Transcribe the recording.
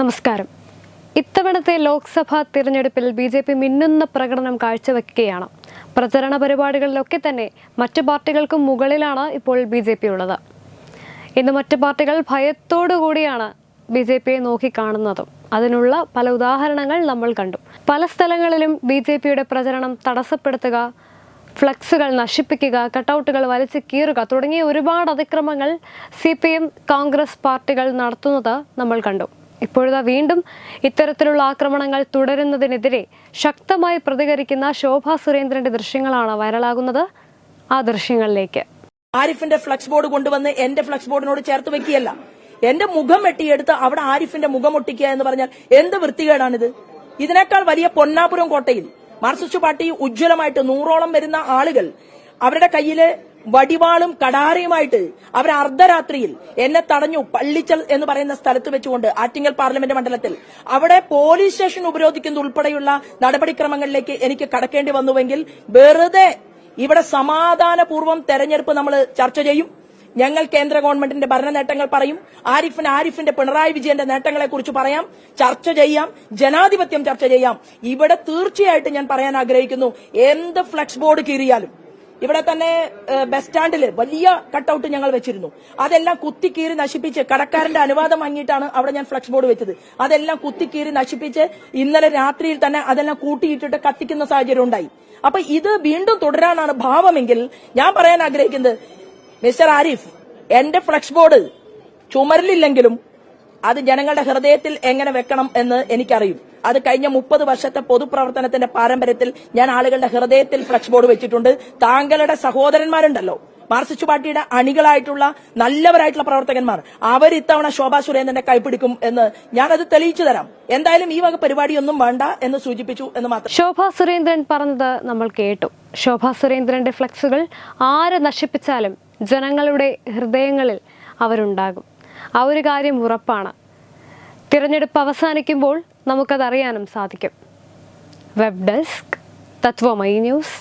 നമസ്കാരം. ഇത്തവണത്തെ ലോക്സഭാ തിരഞ്ഞെടുപ്പിൽ ബി ജെ പി മിന്നുന്ന പ്രകടനം കാഴ്ചവെക്കുകയാണ്. പ്രചരണ പരിപാടികളിലൊക്കെ തന്നെ മറ്റു പാർട്ടികൾക്കും മുകളിലാണ് ഇപ്പോൾ ബി ജെ പി ഉള്ളത് ഇന്ന് മറ്റു പാർട്ടികൾ ഭയത്തോടു കൂടിയാണ് ബി ജെ പിയെ നോക്കിക്കാണുന്നതും. അതിനുള്ള പല ഉദാഹരണങ്ങൾ നമ്മൾ കണ്ടു. പല സ്ഥലങ്ങളിലും ബി ജെ പിയുടെ പ്രചരണം തടസ്സപ്പെടുത്തുക ഫ്ലക്സുകൾ നശിപ്പിക്കുക കട്ടൗട്ടുകൾ വലിച്ചു കീറുക തുടങ്ങിയ ഒരുപാട് അതിക്രമങ്ങൾ സി പി എം കോൺഗ്രസ് പാർട്ടികൾ നടത്തുന്നത് നമ്മൾ കണ്ടു. ഇപ്പോഴത്തെ വീണ്ടും ഇത്തരത്തിലുള്ള ആക്രമണങ്ങൾ തുടരുന്നതിനെതിരെ ശക്തമായി പ്രതികരിക്കുന്ന ശോഭാ സുരേന്ദ്രന്റെ ദൃശ്യങ്ങളാണ് വൈറലാകുന്നത്. ആ ദൃശ്യങ്ങളിലേക്ക്. ആരിഫിന്റെ ഫ്ലക്സ് ബോർഡ് കൊണ്ടുവന്ന് എന്റെ ഫ്ലക്സ് ബോർഡിനോട് ചേർത്ത് വെക്കുകയല്ല. എന്റെ മുഖം വെട്ടിയെടുത്ത് അവിടെ ആരിഫിന്റെ മുഖം ഒട്ടിക്കുക എന്ന് പറഞ്ഞാൽ എന്ത് വൃത്തികേടാണിത്? ഇതിനേക്കാൾ വലിയ പൊന്നാപുരം കോട്ടയിൽ മാർക്സിസ്റ്റ് പാർട്ടി ഉജ്ജ്വലമായിട്ട് നൂറോളം വരുന്ന ആളുകൾ അവരുടെ കയ്യിൽ വടിവാളും കടാരയുമായിട്ട് അവർ അർദ്ധരാത്രിയിൽ എന്നെ തടഞ്ഞു പള്ളിച്ചൽ എന്ന് പറയുന്ന സ്ഥലത്ത് വെച്ചുകൊണ്ട് ആറ്റിങ്ങൽ പാർലമെന്റ് മണ്ഡലത്തിൽ. അവിടെ പോലീസ് സ്റ്റേഷൻ ഉപരോധിക്കുന്ന ഉൾപ്പെടെയുള്ള നടപടിക്രമങ്ങളിലേക്ക് എനിക്ക് കടക്കേണ്ടി വന്നുവെങ്കിൽ വെറുതെ ഇവിടെ സമാധാനപൂർവം തെരഞ്ഞെടുപ്പ് നമ്മൾ ചർച്ച ചെയ്യും. ഞങ്ങൾ കേന്ദ്ര ഗവൺമെന്റിന്റെ ഭരണ നേട്ടങ്ങൾ പറയും. ആരിഫിന് ആരിഫിന്റെ പിണറായി വിജയന്റെ നേട്ടങ്ങളെ കുറിച്ച് പറയാം. ചർച്ച ചെയ്യാം. ജനാധിപത്യം ചർച്ച ചെയ്യാം. ഇവിടെ തീർച്ചയായിട്ടും ഞാൻ പറയാൻ ആഗ്രഹിക്കുന്നു. എന്ത് ഫ്ലക്സ് ബോർഡ് കീറിയാലും ഇവിടെ തന്നെ ബസ് സ്റ്റാൻഡിൽ വലിയ കട്ടൌട്ട് ഞങ്ങൾ വെച്ചിരുന്നു. അതെല്ലാം കുത്തിക്കീറി നശിപ്പിച്ച് കടക്കാരന്റെ അനുവാദം വാങ്ങിയിട്ടാണ് അവിടെ ഞാൻ ഫ്ലക്സ് ബോർഡ് വെച്ചത്. അതെല്ലാം കുത്തിക്കീറി നശിപ്പിച്ച് ഇന്നലെ രാത്രിയിൽ തന്നെ അതെല്ലാം കൂട്ടിയിട്ടിട്ട് കത്തിക്കുന്ന സാഹചര്യം ഉണ്ടായി. അപ്പൊ ഇത് വീണ്ടും തുടരാനാണ് ഭാവമെങ്കിൽ ഞാൻ പറയാൻ ആഗ്രഹിക്കുന്നത് മിസ്റ്റർ ആരിഫ് എന്റെ ഫ്ലക്സ് ബോർഡ് ചുമരിലില്ലെങ്കിലും അത് ജനങ്ങളുടെ ഹൃദയത്തിൽ എങ്ങനെ വെക്കണം എന്ന് എനിക്കറിയും. അത് കഴിഞ്ഞ മുപ്പത് വർഷത്തെ പൊതുപ്രവർത്തനത്തിന്റെ പാരമ്പര്യത്തിൽ ഞാൻ ആളുകളുടെ ഹൃദയത്തിൽ ഫ്ലക്സ് ബോർഡ് വെച്ചിട്ടുണ്ട്. താങ്കളുടെ സഹോദരന്മാരുണ്ടല്ലോ. മാർസിസ്റ്റ് പാർട്ടിയുടെ അണികളായിട്ടുള്ള നല്ലവരായിട്ടുള്ള പ്രവർത്തകന്മാർ. അവർ ഇത്തവണ ശോഭാ സുരേന്ദ്രന്റെ കൈപ്പിടിക്കും എന്ന് ഞാനത് തെളിയിച്ചു തരാം. എന്തായാലും ഈ വക പരിപാടിയൊന്നും വേണ്ട എന്ന് സൂചിപ്പിച്ചു എന്ന് മാത്രം. ശോഭാ സുരേന്ദ്രൻ പറഞ്ഞത് നമ്മൾ കേട്ടു. ശോഭാ സുരേന്ദ്രന്റെ ഫ്ലക്സുകൾ ആര് നശിപ്പിച്ചാലും ജനങ്ങളുടെ ഹൃദയങ്ങളിൽ അവരുണ്ടാകും. ആ ഒരു കാര്യം ഉറപ്പാണ്. തിരഞ്ഞെടുപ്പ് അവസാനിക്കുമ്പോൾ നമുക്കതറിയാനും സാധിക്കും. വെബ് ഡെസ്ക് തത്വമൈ ന്യൂസ്